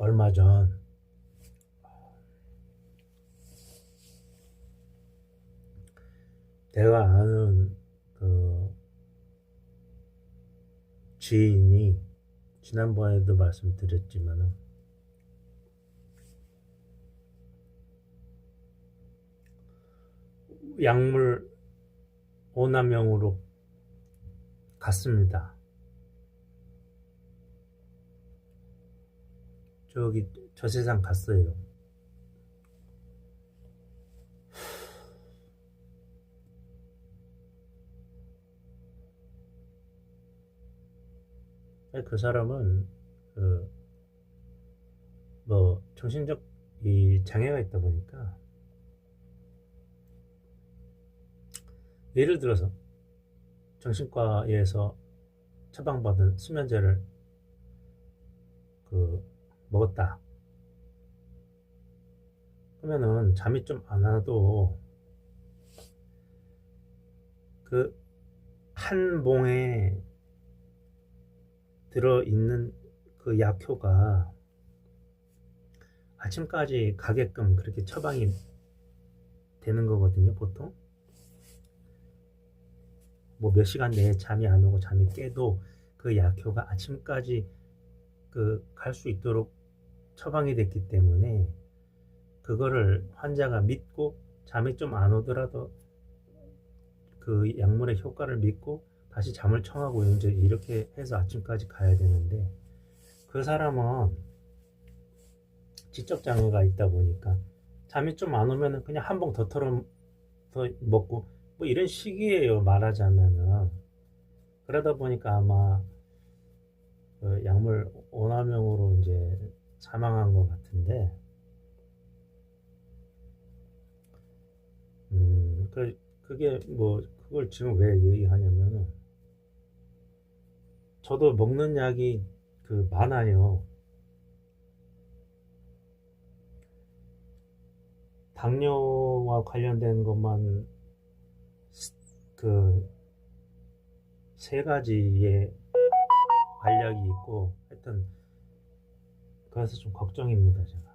얼마 전 내가 아는 그 지인이 지난번에도 말씀드렸지만은 약물 오남용으로 갔습니다. 저기 저 세상 갔어요. 그 사람은 그 뭐 정신적 이 장애가 있다 보니까 예를 들어서 정신과에서 처방받은 수면제를 그 먹었다. 그러면은 잠이 좀 안 와도 그 한 봉에 들어 있는 그 약효가 아침까지 가게끔 그렇게 처방이 되는 거거든요, 보통. 뭐 몇 시간 내에 잠이 안 오고 잠이 깨도 그 약효가 아침까지 그 갈 수 있도록 처방이 됐기 때문에 그거를 환자가 믿고 잠이 좀 안 오더라도 그 약물의 효과를 믿고 다시 잠을 청하고 이제 이렇게 해서 아침까지 가야 되는데 그 사람은 지적 장애가 있다 보니까 잠이 좀 안 오면은 그냥 한 봉 더 털어 더 먹고 뭐 이런 식이에요 말하자면은. 그러다 보니까 아마 그 약물 오남용으로 이제 사망한 것 같은데. 음 그, 그게 뭐 그걸 지금 왜 얘기하냐면은 저도 먹는 약이 그 많아요. 당뇨와 관련된 것만 그 세 가지의 그래서 좀 걱정입니다 제가